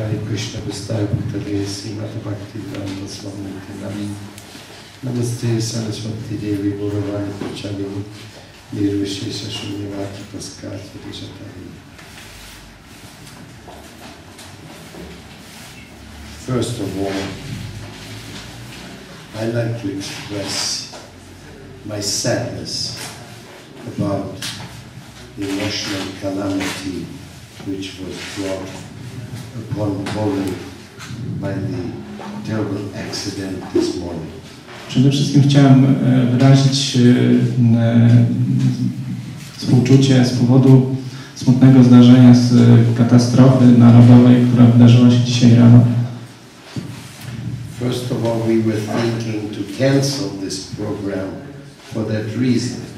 Jai Krishna Bhakti Nami. Namaste Saraswati Devi Prachalini Nirvishesha Shunyavati First of all, I like to express my sadness about the national calamity which was brought upon Poland by the terrible accident this morning. Przede wszystkim chciałem e, wyrazić e, e, współczucie z powodu smutnego zdarzenia z katastrofy narodowej, która wydarzyła się dzisiaj rano. First of all, we were thinking to cancel this program for that reason.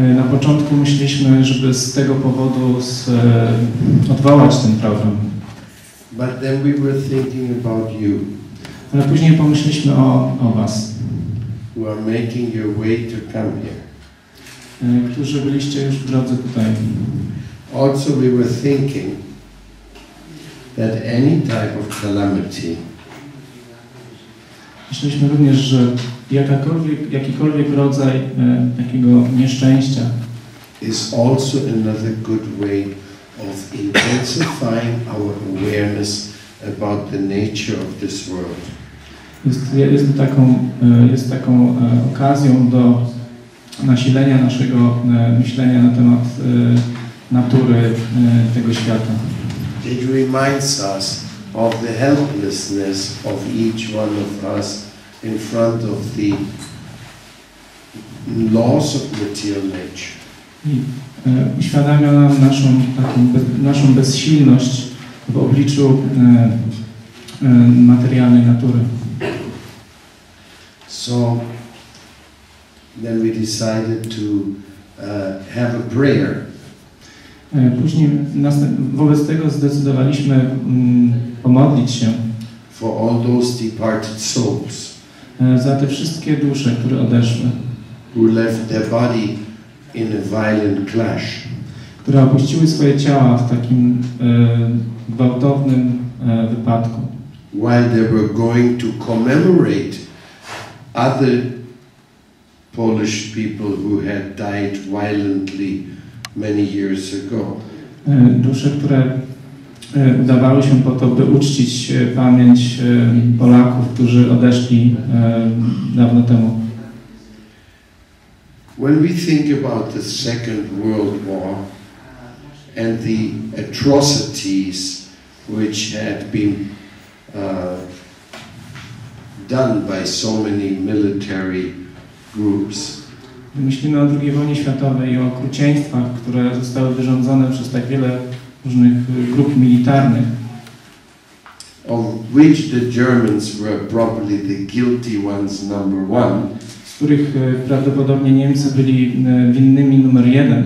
E, Na początku myśleliśmy, żeby z tego powodu z, e, odwołać ten program, But then we were thinking about you, ale później pomyśleliśmy o, o Was, who are making your way to come here. e, którzy byliście już w drodze tutaj. Also, we were thinking that any type of calamity Myśleliśmy również, że jakakolwiek, jakikolwiek rodzaj e, takiego nieszczęścia is also another good way of intensifying our awareness about the nature of this world. jest, jest, taką, e, jest taką e, okazją do nasilenia naszego e, myślenia na temat natury tego świata. It reminds us of the helplessness of each one of us in front of the laws of material nature. I e, uświadamia nam naszą, taką, be, naszą bezsilność w obliczu e, e, materialnej natury. So then we decided to uh, have a prayer E, Później wobec tego zdecydowaliśmy mm, pomodlić się for all those departed souls za te wszystkie dusze, które odeszły, who left their body in a violent clash. które opuściły swoje ciała w takim e, gwałtownym e, wypadku. while they were going to commemorate other Polish people who had died violently many years ago. E, Dusze, które e, udawały się po to, by uczcić e, pamięć e, Polaków, którzy odeszli e, dawno temu. When we think about the Second World War and the atrocities which had been uh, done by so many military groups, Myślimy o II wojnie światowej i o okrucieństwach, które zostały wyrządzone przez tak wiele różnych e, grup militarnych, of which the Germans were probably the guilty ones, number one. z których e, prawdopodobnie Niemcy byli e, winnymi numer jeden,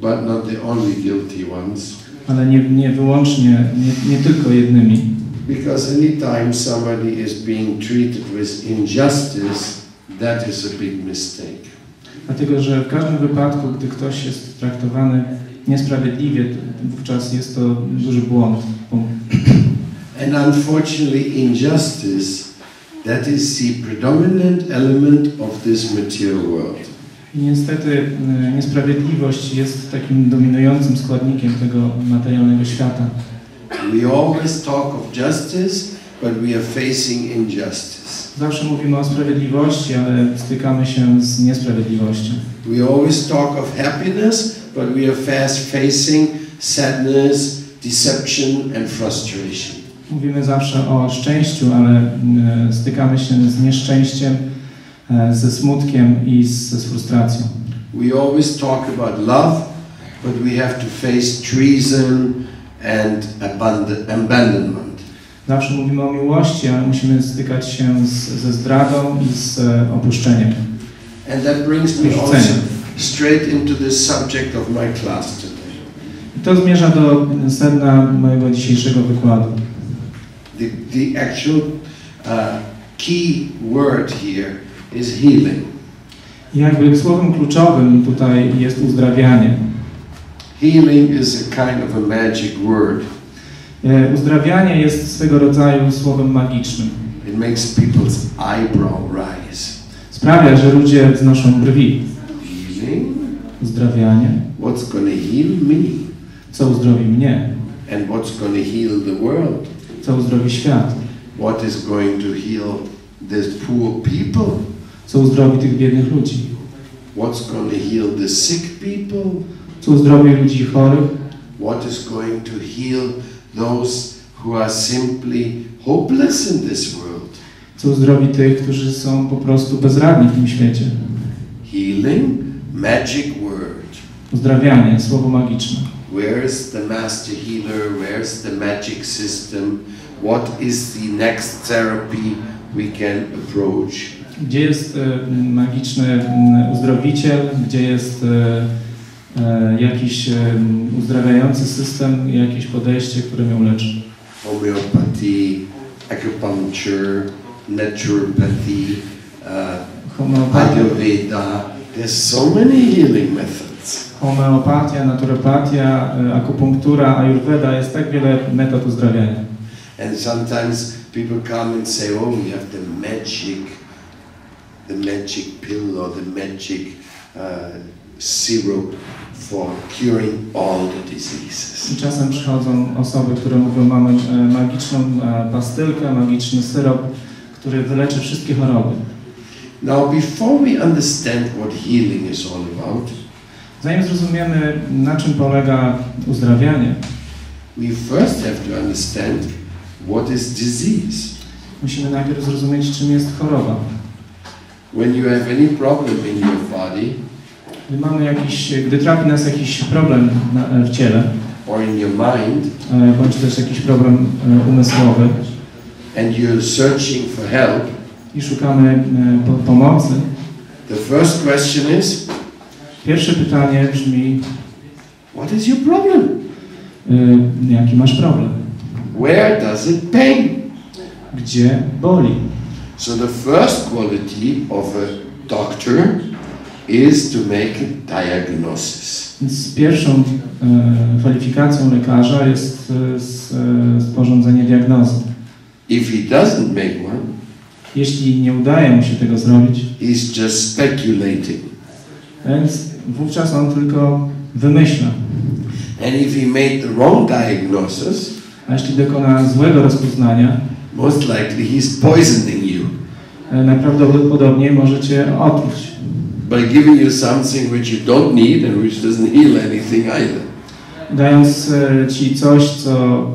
but not the only guilty ones. ale nie, nie wyłącznie, nie, nie tylko jednymi. Because anytime somebody is being treated with injustice, that is a big mistake. Dlatego, że w każdym wypadku, gdy ktoś jest traktowany niesprawiedliwie, wówczas jest to duży błąd. And unfortunately, injustice, that is the predominant element of this material world. I niestety e, niesprawiedliwość jest takim dominującym składnikiem tego materialnego świata. We always talk of justice, but we are facing injustice. Zawsze mówimy o sprawiedliwości, ale stykamy się z niesprawiedliwością. We always talk of happiness, but we are fast facing sadness, deception, and frustration. Mówimy zawsze o szczęściu, ale e, stykamy się z nieszczęściem, e, ze smutkiem i z, z frustracją. We always talk about love, but we have to face treason and abandon- abandonment. Zawsze mówimy o miłości, ale musimy stykać się z, ze zdradą i z e, opuszczeniem. And that brings me also straight into the subject of my class today. I to zmierza do sedna mojego dzisiejszego wykładu. The, the actual uh, key word here is healing. Jakby słowem kluczowym tutaj jest uzdrawianie. Healing is a kind of a magic word. E, Uzdrawianie jest swego rodzaju słowem magicznym. It makes people's eyebrow rise. Sprawia, że ludzie wznoszą brwi. Healing? Uzdrawianie. What's to heal me? Co uzdrowi mnie? And what's to heal the world? Co uzdrowi świat? What is going to heal these poor people? Co uzdrowi tych biednych ludzi? What's to heal the sick people? Co uzdrowi ludzi chorych? What is going to heal those who are simply hopeless in this world? Co uzdrowi tych, którzy są po prostu bezradni w tym świecie? Healing, magic word. Uzdrawianie, słowo magiczne. Where's the master healer? Where's the magic system? What is the next therapy we can approach? Gdzie jest e, magiczny uzdrowiciel? Gdzie jest e, e, jakiś uzdrawiający system, jakieś podejście, które mnie uleczy? Homeopathy, acupuncture, naturopathy, uh, Homeopatia, Ayurveda. There's so many healing methods. homeopatia naturopatia, akupunktura, ayurveda, jest tak wiele metod uzdrawiania. And sometimes people come and say, oh, we have the magic, the magic pill or the magic uh, syrup for curing all the diseases. I czasem przychodzą osoby, które mówią, mamy e, magiczną e, pastylkę, magiczny syrop, który wyleczy wszystkie choroby. Now, before we understand what healing is all about, Zanim zrozumiemy, na czym polega uzdrawianie, we first have to understand what is disease. musimy najpierw zrozumieć, czym jest choroba. When you have any problem in your body Gdy mamy jakiś, gdy trafi nas jakiś problem na, w ciele, or in your mind, e, bądź też jakiś problem e, umysłowy and you're searching for help, i szukamy e, po, pomocy, the first question is, pierwsze pytanie brzmi, what is your problem? e, jaki masz problem? Where does it pain? Gdzie boli? So the first quality of a doctor is to make a diagnosis. Więc pierwszą e, kwalifikacją lekarza jest e, e, sporządzenie diagnozy. If he doesn't make one, Jeśli nie udaje mu się tego zrobić, he's just speculating. więc wówczas on tylko wymyśla. And if he made the wrong diagnosis, A jeśli dokona złego rozpoznania, most likely he's poisoning you e, najprawdopodobniej możecie otruć, by giving you something which you don't need and which doesn't heal anything either. dając e, ci coś, co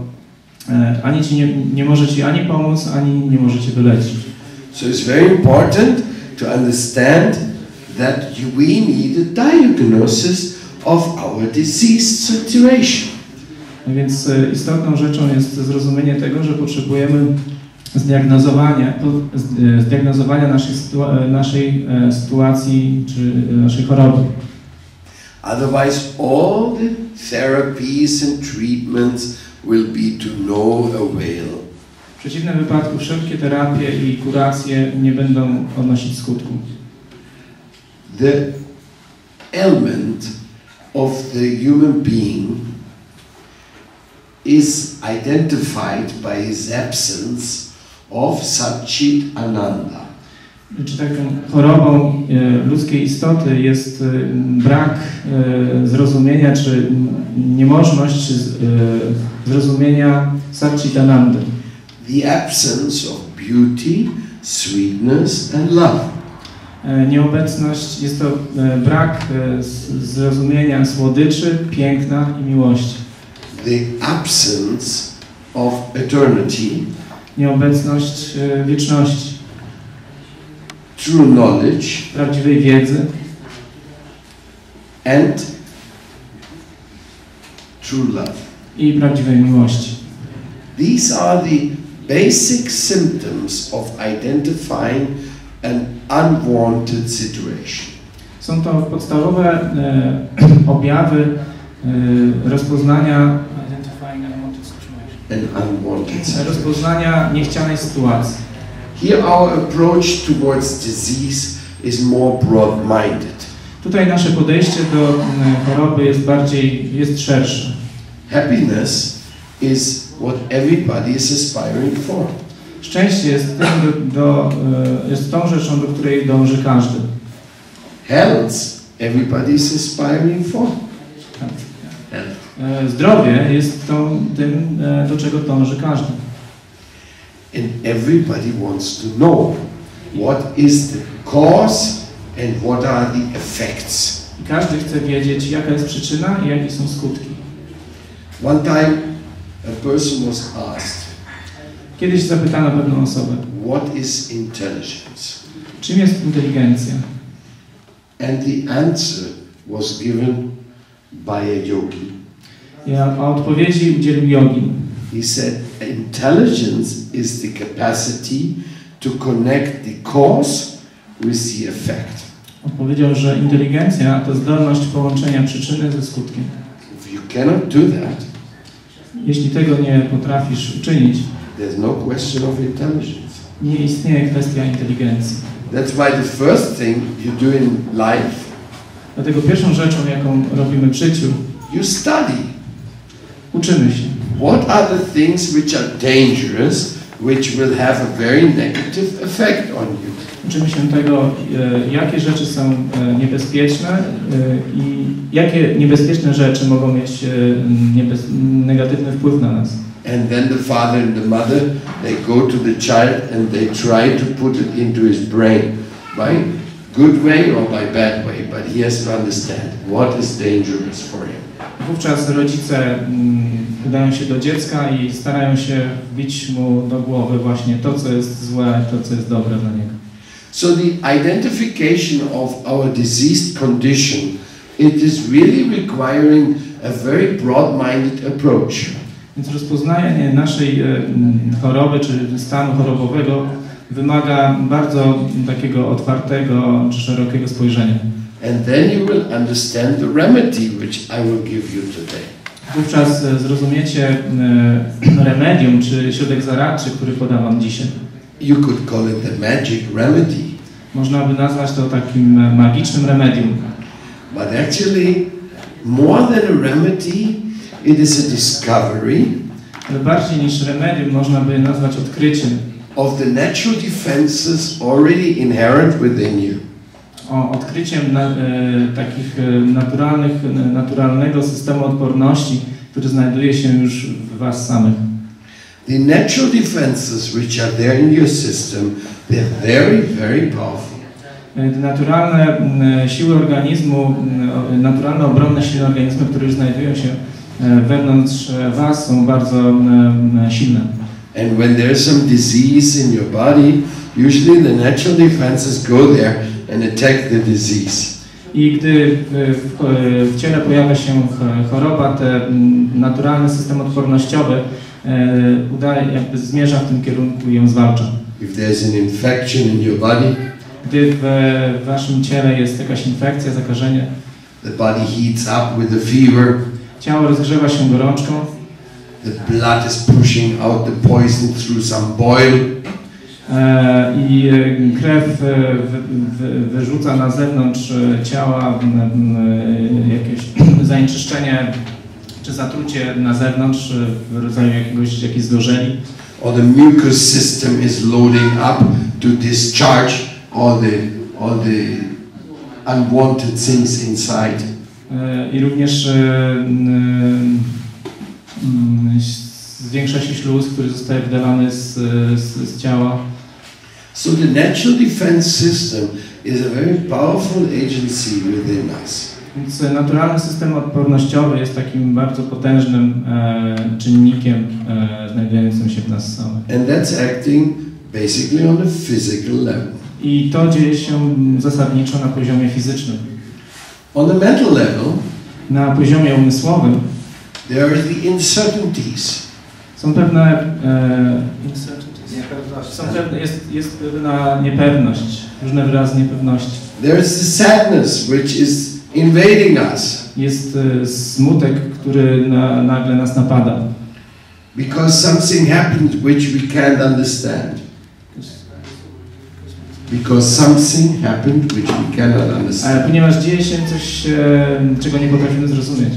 e, ani ci nie, nie może ci ani pomóc, ani nie może cię wyleczyć. So it's very important to understand that we need a diagnosis of our disease situation. No Więc e, istotną rzeczą jest zrozumienie tego, że potrzebujemy zdiagnozowania, e, zdiagnozowania naszej, sytua- e, naszej sytuacji czy naszej choroby. Otherwise, all the therapies and treatments will be to no avail. W przeciwnym wypadku wszelkie terapie i kuracje nie będą odnosić skutku. The element of the human being is identified by his absence of Satchit Ananda. Czy taką chorobą e, ludzkiej istoty jest e, brak e, zrozumienia, czy niemożność zrozumienia Satchitanandy. The absence of beauty, sweetness, and love. E, Nieobecność jest to e, brak e, zrozumienia słodyczy, piękna i miłości. The absence of eternity, Nieobecność wieczności, true knowledge, prawdziwej wiedzy and true love. i prawdziwej miłości. These are the basic symptoms of identifying an unwanted situation. Są to podstawowe e, objawy e, rozpoznania An unwanted situation. rozpoznania niechcianej sytuacji. Here, our approach towards disease is more broad minded. Tutaj nasze podejście do e, choroby jest bardziej jest szersze. Happiness is what everybody is aspiring for. Szczęście jest, tym, do, do, e, jest tą rzeczą, do której dąży każdy. Health, everybody is aspiring for. Health. E, Zdrowie jest tą, tym, e, do czego dąży każdy. And everybody wants to know what is the cause and what are the effects. I każdy chce wiedzieć, jaka jest przyczyna i jakie są skutki. One time, a person was asked, Kiedyś zapytano pewną osobę, What is intelligence? czym jest inteligencja? And the answer was given by a yogi. I a odpowiedzi udzielił. He said, Intelligence is the capacity to connect the cause with the effect. Odpowiedział, że inteligencja to zdolność połączenia przyczyny ze skutkiem. If you cannot do that, Jeśli tego nie potrafisz uczynić, there's no question of intelligence. nie istnieje kwestia inteligencji. That's why the first thing you do in life, Dlatego pierwszą rzeczą, jaką robimy w życiu, you study. uczymy się. What are the things which are dangerous, which will have a very negative effect on you? Uczymy się tego, e, jakie rzeczy są e, niebezpieczne e, i jakie niebezpieczne rzeczy mogą mieć niebez... negatywny wpływ na nas. And then the father and the mother, they go to the child and they try to put it into his brain, by good way or by bad way, but he has to understand what is dangerous for him. Wówczas rodzice mm, udają się do dziecka i starają się wbić mu do głowy właśnie to, co jest złe, to, co jest dobre dla niego. So the identification of our diseased condition, it is really requiring a very broad-minded approach. Więc rozpoznanie naszej e, choroby czy stanu chorobowego wymaga bardzo takiego otwartego czy szerokiego spojrzenia. And then you will understand the remedy which I will give you today. Wówczas e, zrozumiecie e, remedium czy środek zaradczy, który podam Wam dzisiaj. You could call it the magic remedy, Można by nazwać to takim e, magicznym remedium. but actually, more than a remedy, it is a discovery Ale bardziej niż remedium można by nazwać odkryciem of the natural defenses already inherent within you. o odkryciem na, e, takich e, naturalnych, naturalnego systemu odporności, który znajduje się już w Was samych. The natural defenses which are there in your system, they're very, very powerful. E, Te naturalne siły organizmu, naturalne obronne siły organizmu, które już znajdują się e, wewnątrz e, Was, są bardzo silne. And when there's some disease in your body, usually the natural defenses go there and attack the disease. I gdy w, w ciele pojawia się ch- choroba, ten m, naturalny system odpornościowy udaje, jakby zmierza w tym kierunku i ją zwalcza. If there's an infection in your body, Gdy w, w Waszym ciele jest jakaś infekcja, zakażenie, the body heats up with the fever, ciało rozgrzewa się gorączką, the blood is pushing out the poison through some boil, E, i e, krew e, wy, wy, wyrzuca na zewnątrz e, ciała e, jakieś zanieczyszczenie czy zatrucie na zewnątrz e, w rodzaju jakiegoś jakiejś zgorzeli. or the mucous system is loading up to discharge all the all the unwanted things inside. E, I również e, n- m, zwiększa się śluz, który zostaje wydalany z, z, z ciała. So the natural defense system is a very powerful agency within us. Więc naturalny system odpornościowy jest takim bardzo potężnym e, czynnikiem e, znajdującym się w nas samych. And that's acting basically on a physical level. I to dzieje się zasadniczo na poziomie fizycznym. On the mental level, Na poziomie umysłowym there are the uncertainties. są pewne, e, są pewne jest, jest pewna niepewność, różne wyrazy niepewności. There is the sadness which is invading us Jest e, smutek, który na, nagle nas napada. because something happened which we can't understand. Because something happened which we cannot understand. ponieważ dzieje się coś, e, czego nie potrafimy zrozumieć.